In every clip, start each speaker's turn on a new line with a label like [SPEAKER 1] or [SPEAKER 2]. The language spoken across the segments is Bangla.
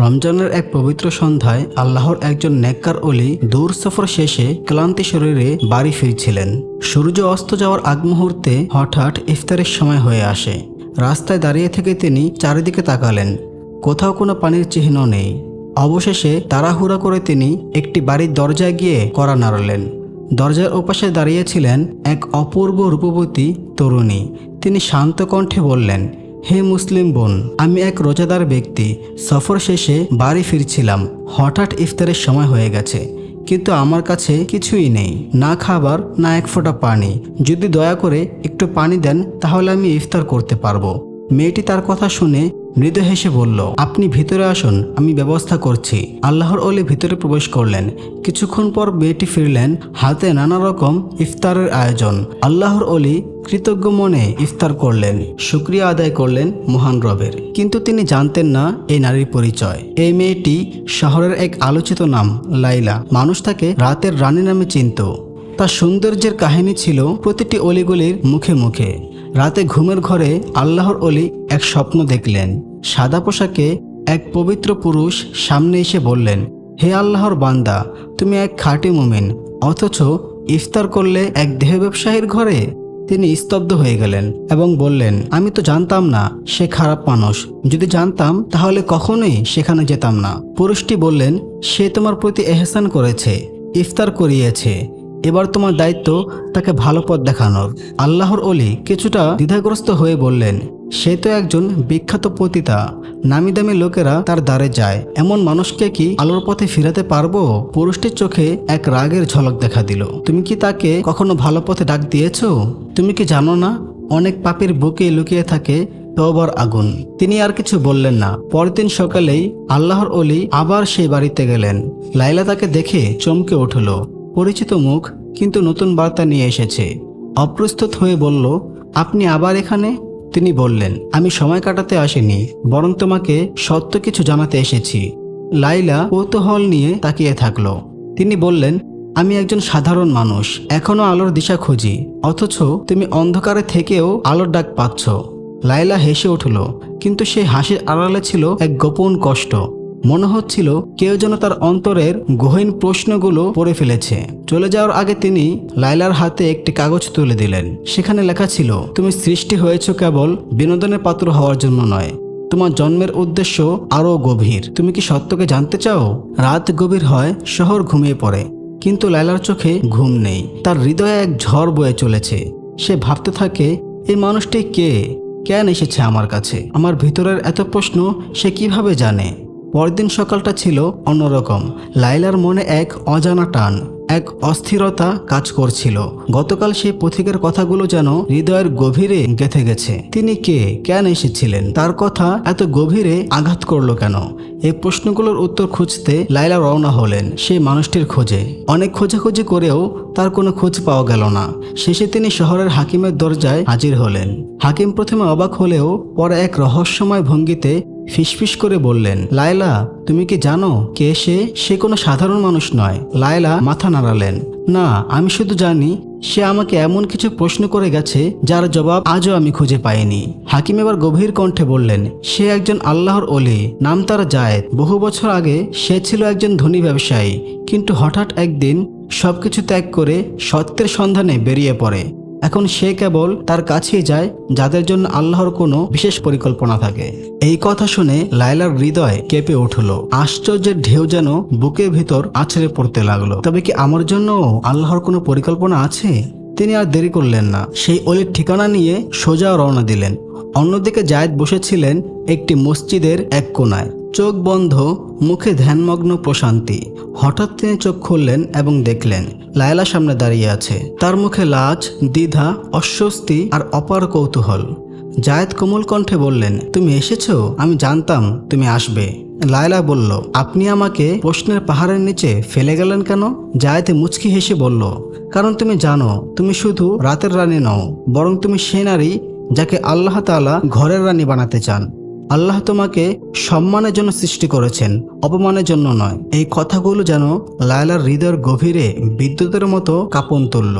[SPEAKER 1] রমজানের এক পবিত্র সন্ধ্যায় আল্লাহর একজন নেককার অলি দূর সফর শেষে ক্লান্তি শরীরে বাড়ি ফিরছিলেন। সূর্য অস্ত যাওয়ার আগ মুহূর্তে হঠাৎ ইফতারের সময় হয়ে আসে। রাস্তায় দাঁড়িয়ে থেকে তিনি চারিদিকে তাকালেন। কোথাও কোনো পানির চিহ্ন নেই। অবশেষে তাড়াহুড়া করে তিনি একটি বাড়ির দরজায় গিয়ে কড়া নাড়লেন। দরজার ওপাশে দাঁড়িয়েছিলেন এক অপূর্ব রূপবতী তরুণী। তিনি শান্ত কণ্ঠে বললেন হে মুসলিম বোন, আমি এক রোজাদার ব্যক্তি। সফর শেষে বাড়ি ফিরছিলাম। হঠাৎ ইফতারের সময় হয়ে গেছে। কিন্তু আমার কাছে কিছুই নেই। না খাবার, না এক ফোঁটা পানি। যদি দয়া করে একটু পানি দেন, তাহলে আমি ইফতার করতে পারব। মেয়েটি তার কথা শুনে মৃদু হেসে বলল, আপনি ভিতরে আসুন, আমি ব্যবস্থা করছি। আল্লাহর অলি ভিতরে প্রবেশ করলেন। কিছুক্ষণ পর মেয়েটি ফিরলেন। হাতে নানা রকম ইফতারের আয়োজন। আল্লাহর অলি কৃতজ্ঞ মনে ইফতার করলেন, শুক্রিয়া আদায় করলেন মহান রবের। কিন্তু তিনি জানতেন না এই নারীর পরিচয়। এই মেয়েটি শহরের এক আলোচিত নাম, লাইলা। মানুষ তাকে রাতের রানী নামে চিনত। তার সৌন্দর্যের কাহিনী ছিল প্রতিটি অলিগুলির মুখে মুখে। রাতে ঘুমের ঘরে আল্লাহর অলি এক স্বপ্ন দেখলেন। সাদা পোশাকে এক পবিত্র পুরুষ সামনে এসে বললেন, হে আল্লাহর বান্দা, তুমি এক খাঁটি মুমিন, অথচ ইফতার করলে এক দেহ ব্যবসায়ীর ঘরে? তিনি স্তব্ধ হয়ে গেলেন এবং বললেন, আমি তো জানতাম না, সে খারাপ মানুষ। যদি জানতাম, তাহলে কখনোই সেখানে যেতাম না। পুরুষটি বললেন, সে তোমার প্রতি এহসান করেছে, ইফতার করিয়েছে। এবার তোমার দায়িত্ব তাকে ভালো পথ দেখানোর। আল্লাহর অলি কিছুটা দ্বিধাগ্রস্ত হয়ে বললেন সে তো একজন বিখ্যাত পতিতা। নামি দামি লোকেরা তার দ্বারে যায়। এমন মানুষকে কি আলোর পথে ফিরাতে পারব? পুরুষটির চোখে এক রাগের ঝলক দেখা দিল। তুমি কি তাকে কখনো ভালো পথে ডাক দিয়েছ? তুমি কি জানো না? অনেক পাপের বুকে লুকিয়ে থাকে তওবার আগুন। তিনি আর কিছু বললেন না। পরদিন সকালেই আল্লাহর অলি আবার সেই বাড়িতে গেলেন। লাইলা তাকে দেখে চমকে উঠল। পরিচিত মুখ, কিন্তু নতুন বার্তা নিয়ে এসেছে। অপ্রস্তুত হয়ে বলল, আপনি আবার এখানে? তিনি বললেন, আমি সময় কাটাতে আসিনি, বরং তোমাকে সত্য কিছু জানাতে এসেছি। লাইলা কৌতূহল নিয়ে তাকিয়ে থাকল। তিনি বললেন, আমি একজন সাধারণ মানুষ এখনও আলোর দিশা খুঁজি, অথচ তুমি অন্ধকারে থেকেও আলোর ডাক পাচ্ছ। লাইলা হেসে উঠল, কিন্তু সে হাসির আড়ালে ছিল এক গোপন কষ্ট। মনে হচ্ছিল কেউ যেন তার অন্তরের গহীন প্রশ্নগুলো পড়ে ফেলেছে। চলে যাওয়ার আগে তিনি লাইলার হাতে একটি কাগজ তুলে দিলেন। সেখানে লেখা ছিল, তুমি সৃষ্টি হয়েছ কেবল বিনোদনের পাত্র হওয়ার জন্য নয়। তোমার জন্মের উদ্দেশ্য আরও গভীর। তুমি কি সত্যকে জানতে চাও? রাত গভীর হয়, শহর ঘুমিয়ে পড়ে। কিন্তু লাইলার চোখে ঘুম নেই। তার হৃদয়ে এক ঝড় বয়ে চলেছে। সে ভাবতে থাকে, এই মানুষটি কে? কেন এসেছে আমার কাছে? আমার ভিতরের এত প্রশ্ন সে কীভাবে জানে? পরদিন সকালটা ছিল অন্যরকম। লাইলার মনে এক অজানা টান, এক অস্থিরতা কাজ করছিল। গতকাল সেই পথিকের কথাগুলো যেন হৃদয়ের গভীরে গেথে গেছে। তিনি কে? কেন এসেছিলেন? তার কথা এত গভীরে আঘাত করল কেন? এই প্রশ্নগুলোর উত্তর খুঁজতে লাইলা রওনা হলেন সেই মানুষটির খোঁজে। অনেক খোঁজাখুঁজি করেও তার কোনো খোঁজ পাওয়া গেল না। শেষে তিনি শহরের হাকিমের দরজায় হাজির হলেন। হাকিম প্রথমে অবাক হলেও পরে এক রহস্যময় ভঙ্গিতে ফিসফিস করে বললেন, লায়লা, তুমি কি জানো কে সে? সে কোনো সাধারণ মানুষ নয়। লায়লা মাথা নাড়ালেন, না, আমি শুধু জানি, সে আমাকে এমন কিছু প্রশ্ন করে গেছে, যার জবাব আজও আমি খুঁজে পাইনি। হাকিম এবার গভীর কণ্ঠে বললেন, সে একজন আল্লাহর অলি নাম তার জায়েদ। বহু বছর আগে সে ছিল একজন ধনী ব্যবসায়ী, কিন্তু হঠাৎ একদিন সবকিছু ত্যাগ করে সত্যের সন্ধানে বেরিয়ে পড়ে। এখন সে কেবল তার কাছেই যায়, যাদের জন্য আল্লাহর কোনো বিশেষ পরিকল্পনা থাকে। এই কথা শুনে লাইলার হৃদয় কেঁপে উঠল। আশ্চর্যের ঢেউ যেন বুকের ভিতর আছড়ে পড়তে লাগল। তবে কি আমার জন্য আল্লাহর কোনো পরিকল্পনা আছে? তিনি আর দেরি করলেন না। সেই অলির ঠিকানা নিয়ে সোজা রওনা দিলেন। অন্যদিকে জায়েদ বসেছিলেন একটি মসজিদের এক কোনায়। চোখ বন্ধ, মুখে ধ্যানমগ্ন প্রশান্তি। হঠাৎ তিনি চোখ খুললেন এবং দেখলেন, লায়লা সামনে দাঁড়িয়ে আছে। তার মুখে লাজ, দ্বিধা, অস্বস্তি আর অপার কৌতূহল। জায়েদ কোমল কণ্ঠে বললেন, তুমি এসেছ? আমি জানতাম তুমি আসবে। লায়লা বলল, আপনি আমাকে প্রশ্নের পাহাড়ের নিচে ফেলে গেলেন কেন? জায়েদ মুচকি হেসে বলল, কারণ তুমি জানো, তুমি শুধু রাতের রানী নও, বরং তুমি সে নারী যাকে আল্লাহ তাআলা ঘরের রানী বানাতে চান। আল্লাহ তোমাকে সম্মানের জন্য সৃষ্টি করেছেন, অপমানের জন্য নয়। এই কথাগুলো যেন লায়লার হৃদয়ের গভীরে বিদ্যুতের মতো কাঁপন তুলল।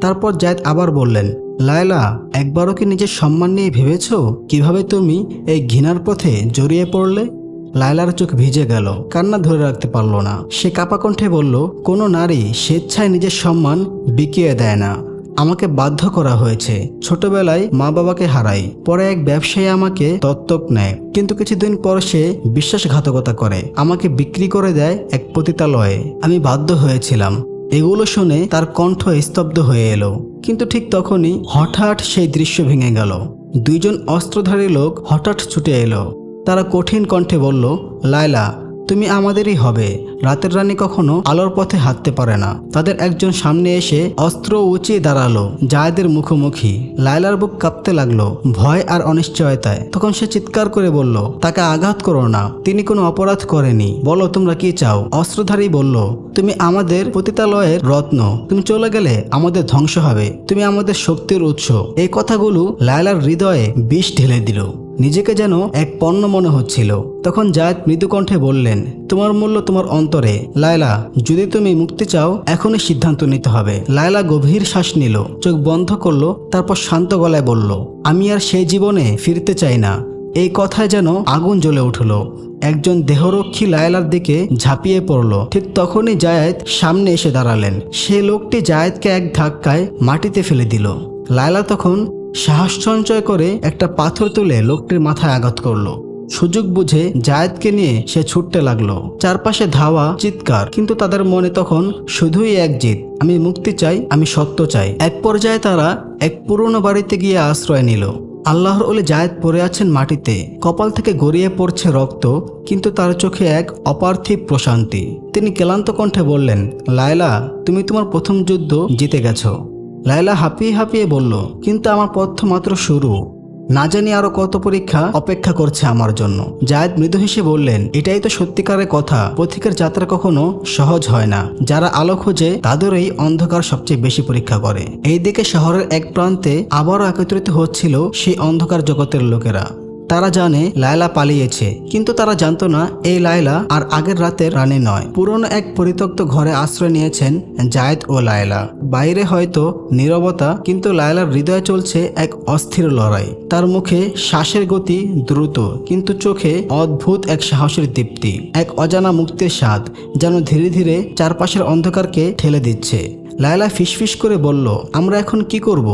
[SPEAKER 1] তারপর জায়দ আবার বললেন, লায়লা, একবারও কি নিজের সম্মান নিয়ে ভেবেছ? কীভাবে তুমি এই ঘৃণার পথে জড়িয়ে পড়লে? লায়লার চোখ ভিজে গেল, কান্না ধরে রাখতে পারল না। সে কাপা কণ্ঠে বলল, কোনো নারী স্বেচ্ছায় নিজের সম্মান বিকিয়ে দেয় না। আমাকে বাধ্য করা হয়েছে। ছোটবেলায় মা বাবাকে হারাই, পরে এক ব্যবসায়ী আমাকে দত্তক নেয়। কিন্তু কিছুদিন পর সে বিশ্বাসঘাতকতা করে, আমাকে বিক্রি করে দেয় এক পতিতালয়ে। আমি বাধ্য হয়েছিলাম। এগুলো শুনে তার কণ্ঠ স্তব্ধ হয়ে এলো। কিন্তু ঠিক তখনই হঠাৎ সেই দৃশ্য ভেঙে গেল। দুইজন অস্ত্রধারী লোক হঠাৎ ছুটে এলো। তারা কঠিন কণ্ঠে বলল, লায়লা, তুমি আমাদেরই হবে। রাতের রানী কখনো আলোর পথে হাঁটতে পারে না। তাদের একজন সামনে এসে অস্ত্র উঁচিয়ে দাঁড়াল, জায়দের মুখোমুখি। লায়লার বুক কাঁপতে লাগল, ভয় আর অনিশ্চয়তায়। তখন সে চিৎকার করে বলল, তাকে আঘাত করো না। তিনি কোনো অপরাধ করেনি। বলো, তোমরা কি চাও? অস্ত্রধারী বলল, তুমি আমাদের পতিতালয়ের রত্ন। তুমি চলে গেলে আমাদের ধ্বংস হবে। তুমি আমাদের শক্তির উৎস। এই কথাগুলো লায়লার হৃদয়ে বিষ ঢেলে দিল। নিজেকে যেন এক পণ্য মনে হচ্ছিল। তখন জায়দ মৃদুকণ্ঠে বললেন, তোমার মূল্য তোমার অন্তরে। লায়লা, যদি তুমি মুক্তি চাও, এখনই সিদ্ধান্ত নিতে হবে। লায়লা গভীর শ্বাস নিল, চোখ বন্ধ করল, তারপর শান্ত গলায় বলল, আমি আর সেই জীবনে ফিরতে চাই না। এই কথায় যেন আগুন জ্বলে উঠল। একজন দেহরক্ষী লায়লার দিকে ঝাঁপিয়ে পড়ল। ঠিক তখনই জায়েদ সামনে এসে দাঁড়ালেন। সে লোকটি জায়েদকে এক ধাক্কায় মাটিতে ফেলে দিল। লায়লা তখন সাহস সঞ্চয় করে একটা পাথর তুলে লোকটির মাথায় আঘাত করল। সুযোগ বুঝে জায়েদকে নিয়ে সে ছুটতে লাগল। চারপাশে ধাওয়া, চিৎকার, কিন্তু তাদের মনে তখন শুধুই এক জিত আমি মুক্তি চাই, আমি সত্য চাই। এক পর্যায়ে তারা এক পুরনো বাড়িতে গিয়ে আশ্রয় নিল। আল্লাহর ওলে জায়েদ পড়ে আছেন মাটিতে। কপাল থেকে গড়িয়ে পড়ছে রক্ত, কিন্তু তার চোখে এক অপার্থিব প্রশান্তি। তিনি ক্লান্ত কণ্ঠে বললেন, লায়লা, তুমি তোমার প্রথম যুদ্ধ জিতে গেছো। লায়লা হাঁপিয়ে হাঁপিয়ে বলল, কিন্তু আমার পথ মাত্র শুরু। না জানি আরও কত পরীক্ষা অপেক্ষা করছে আমার জন্য। জায়দ মৃদু হেসে বললেন, এটাই তো সত্যিকারের কথা। পথিকের যাত্রা কখনো সহজ হয় না। যারা আলো খোঁজে, তাদেরই অন্ধকার সবচেয়ে বেশি পরীক্ষা করে। এইদিকে শহরের এক প্রান্তে আবারও একত্রিত হচ্ছিল সেই অন্ধকার জগতের লোকেরা। তারা জানে লায়লা পালিয়েছে, কিন্তু তারা জানতো না এই লায়লা আর আগের রাতের রানী নয়। পুরনো এক পরিত্যক্ত ঘরে আশ্রয় নিয়েছেন জায়েদ ও লায়লা। বাইরে হয়তো নীরবতা, কিন্তু লায়লার হৃদয়ে চলছে এক অস্থির লড়াই। তার মুখে শ্বাসের গতি দ্রুত, কিন্তু চোখে অদ্ভুত এক সাহসের দীপ্তি, এক অজানা মুক্তির স্বাদ যেন ধীরে ধীরে চারপাশের অন্ধকারকে ঠেলে দিচ্ছে। লায়লা ফিসফিস করে বলল, আমরা এখন কি করব?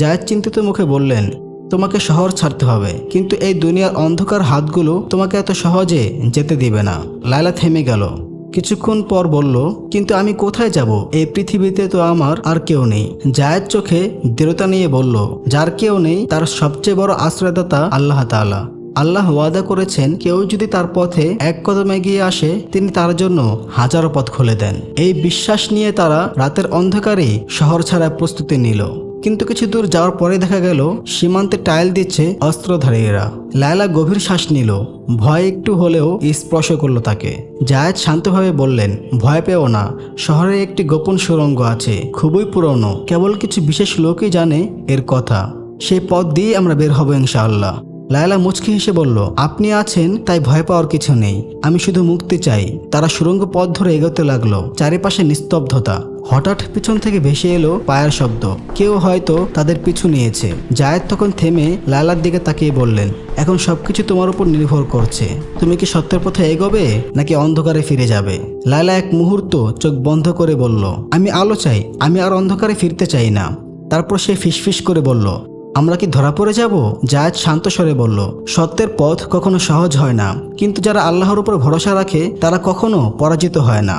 [SPEAKER 1] জায়েদ চিন্তিত মুখে বললেন তোমাকে শহর ছাড়তে হবে। কিন্তু এই দুনিয়ার অন্ধকার হাতগুলো তোমাকে এত সহজে যেতে দিবে না। লায়লা থেমে গেল। কিছুক্ষণ পর বলল, কিন্তু আমি কোথায় যাব? এই পৃথিবীতে তো আমার আর কেউ নেই। জায়ের চোখে দৃঢ়তা নিয়ে বলল, যার কেউ নেই, তার সবচেয়ে বড় আশ্রয়দাতা আল্লাহ তাআলা। আল্লাহ ওয়াদা করেছেন, কেউ যদি তার পথে এক কদম এগিয়ে আসে, তিনি তার জন্য হাজারো পথ খুলে দেন। এই বিশ্বাস নিয়ে তারা রাতের অন্ধকারে শহর ছাড়ার প্রস্তুতি নিল। কিন্তু কিছু দূর যাওয়ার পরে দেখা গেল, সীমান্তে টাইল দিচ্ছে অস্ত্রধারীরা। লায়লা গভীর শ্বাস নিল। ভয় একটু হলেও স্পর্শ করল তাকে। জায়েদ শান্তভাবে বললেন, ভয় পেও না। শহরে একটি গোপন সুরঙ্গ আছে, খুবই পুরনো। কেবল কিছু বিশেষ লোকই জানে এর কথা। সেই পথ দিয়ে আমরা বের হব ইনশাআল্লাহ। লায়লা মুচকি হেসে বলল, আপনি আছেন, তাই ভয় পাওয়ার কিছু নেই। আমি শুধু মুক্তি চাই। তারা সুরঙ্গ পথ ধরে এগোতে লাগল, চারিপাশে নিস্তব্ধতা। হঠাৎ পিছন থেকে ভেসে এলো পায়ের শব্দ। কেউ হয়তো তাদের পিছু নিয়েছে। জায়েদ তখন থেমে লায়লার দিকে তাকিয়ে বললেন, এখন সবকিছু তোমার উপর নির্ভর করছে। তুমি কি সত্যের পথে এগোবে, নাকি অন্ধকারে ফিরে যাবে? লায়লা এক মুহূর্ত চোখ বন্ধ করে বলল, আমি আলো চাই, আমি আর অন্ধকারে ফিরতে চাই না। তারপর সে ফিসফিস করে বলল, আমরা কি ধরা পড়ে যাব? জায়দ শান্ত স্বরে বলল, সত্যের পথ কখনো সহজ হয় না। কিন্তু যারা আল্লাহর উপর ভরসা রাখে, তারা কখনো পরাজিত হয় না।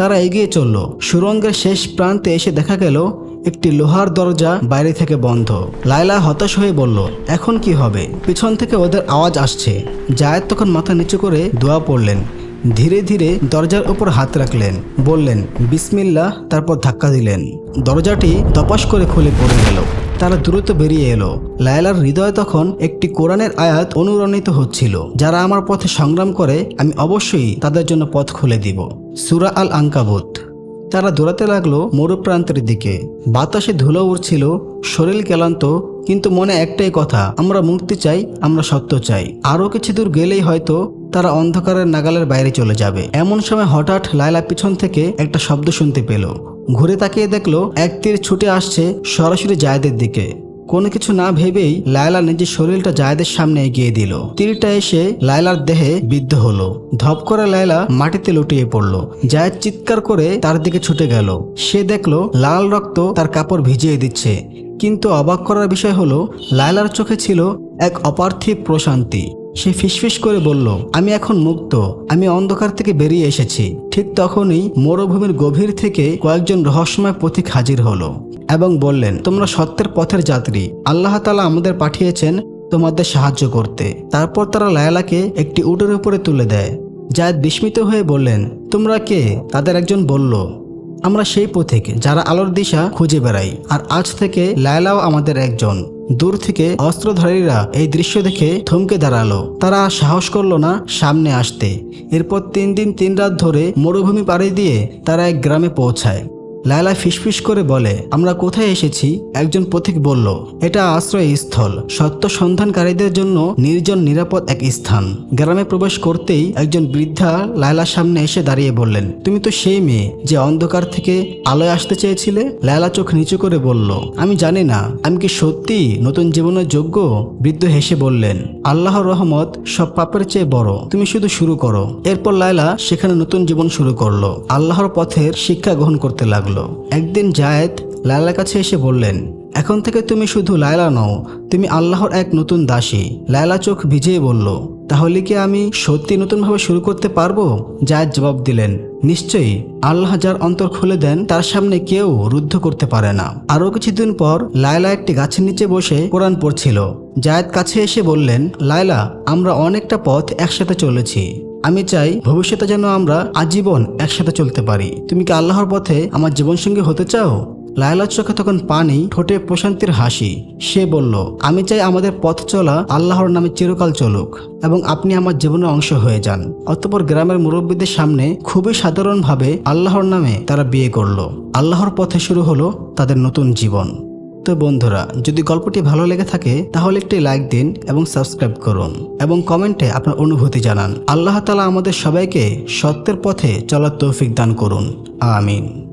[SPEAKER 1] তারা এগিয়ে চলল। সুরঙ্গের শেষ প্রান্তে এসে দেখা গেল একটি লোহার দরজা বাইরে থেকে বন্ধ। লায়লা হতাশ হয়ে বলল, এখন কি হবে? পিছন থেকে ওদের আওয়াজ আসছে। জায়দ তখন মাথা নিচু করে দোয়া পড়লেন। ধীরে ধীরে দরজার উপর হাত রাখলেন। বললেন, বিসমিল্লাহ, তারপর ধাক্কা দিলেন। দরজাটি তপাস করে খুলে পড়ে গেল। তারা দ্রুত বেরিয়ে এলো। লায়লার হৃদয় তখন একটি কোরআনের আয়াত অনুরণিত হচ্ছিল। যারা আমার পথে সংগ্রাম করে, আমি অবশ্যই তাদের জন্য পথ খুলে দিব। সুরা আল আঙ্কাবুত তারা দৌড়াতে লাগল মরুপ্রান্তের দিকে। বাতাসে ধুলো উড়ছিল, শরীর ক্লান্ত, কিন্তু মনে একটাই কথা, আমরা মুক্তি চাই, আমরা সত্য চাই। আরও কিছু দূর গেলেই হয়তো তারা অন্ধকারের নাগালের বাইরে চলে যাবে। এমন সময় হঠাৎ লায়লা পিছন থেকে একটা শব্দ শুনতে পেল। ঘুরে তাকিয়ে দেখল, এক তীর ছুটে আসছে সরাসরি জায়দের দিকে। কোনো কিছু না ভেবেই লায়লা নিজের শরীরটা জায়েদের সামনে এগিয়ে দিল। তীরটা এসে লায়লার দেহে বিদ্ধ হলো। ধপ করে লায়লা মাটিতে লুটিয়ে পড়ল। জায়েদ চিৎকার করে তার দিকে ছুটে গেল। সে দেখল লাল রক্ত তার কাপড় ভিজিয়ে দিচ্ছে। কিন্তু অবাক করার বিষয় হলো, লায়লার চোখে ছিল এক অপার্থিব প্রশান্তি। সে ফিসফিস করে বলল, আমি এখন মুক্ত। আমি অন্ধকার থেকে বেরিয়ে এসেছি। ঠিক তখনই মরুভূমির গভীর থেকে কয়েকজন রহস্যময় পথিক হাজির হলো এবং বললেন, তোমরা সত্যের পথের যাত্রী। আল্লাহ তালা আমাদের পাঠিয়েছেন তোমাদের সাহায্য করতে। তারপর তারা লায়লাকে একটি উটের উপরে তুলে দেয়। জায়দ বিস্মিত হয়ে বললেন, তোমরা কে? তাদের একজন বলল আমরা সেই পথিক যারা আলোর দিশা খুঁজে বেড়াই। আর আজ থেকে লায়লাও আমাদের একজন। দূর থেকে অস্ত্রধারীরা এই দৃশ্য দেখে থমকে দাঁড়াল। তারা সাহস করল না সামনে আসতে। এরপর তিন দিন তিন রাত ধরে মরুভূমি পাড়ি দিয়ে তারা এক গ্রামে পৌঁছায়। লায়লা ফিসফিস করে বলে, আমরা কোথায় এসেছি? একজন পথিক বলল, এটা আশ্রয়স্থল। সত্য সন্ধানকারীদের জন্য নির্জন নিরাপদ এক স্থান। গ্রামে প্রবেশ করতেই একজন বৃদ্ধা লায়লার সামনে এসে দাঁড়িয়ে বললেন, তুমি তো সেই মেয়ে যে অন্ধকার থেকে আলোয় আসতে চেয়েছিলে? লায়লা চোখ নিচু করে বলল, আমি জানি না। আমি কি সত্যি নতুন জীবনের যোগ্য? বৃদ্ধ হেসে বললেন, আল্লাহর রহমত সব পাপের চেয়ে বড়। তুমি শুধু শুরু করো। এরপর লায়লা সেখানে নতুন জীবন শুরু করল। আল্লাহর পথের শিক্ষা গ্রহণ করতে লাগল। একদিন জায়েদ লায়লার কাছে এসে বললেন, এখন থেকে তুমি শুধু লায়লা নও, তুমি আল্লাহর এক নতুন দাসী। লায়লা চোখ ভিজিয়ে বলল, তাহলে কি আমি সত্যি নতুনভাবে শুরু করতে পারব? জায়েদ জবাব দিলেন, নিশ্চয়ই। আল্লাহ যার অন্তর খুলে দেন, তার সামনে কেউ রুদ্ধ করতে পারে না। আরও কিছুদিন পর লায়লা একটি গাছের নিচে বসে কোরআন পড়ছিল। জায়েদ কাছে এসে বললেন, লায়লা, আমরা অনেকটা পথ একসাথে চলেছি। আমি চাই ভবিষ্যতে যেন আমরা আজীবন একসাথে চলতে পারি। তুমি কি আল্লাহর পথে আমার জীবনসঙ্গী হতে চাও? লায়লার চোখে তখন পানি, ঠোঁটে প্রশান্তির হাসি। সে বলল, আমি চাই আমাদের পথ চলা আল্লাহর নামে চিরকাল চলুক এবং আপনি আমার জীবনের অংশ হয়ে যান। অতপর গ্রামের মুরব্বীদের সামনে খুবই সাধারণভাবে আল্লাহর নামে তারা বিয়ে করল। আল্লাহর পথে শুরু হলো তাদের নতুন জীবন। তো বন্ধুরা, যদি গল্পটি ভালো লেগে থাকে, তাহলে একটি লাইক দিন এবং সাবস্ক্রাইব করুন। এবং কমেন্টে আপনার অনুভূতি জানান। আল্লাহ তালা আমাদের সবাইকে সত্যের পথে চলার তৌফিক দান করুন। আমিন।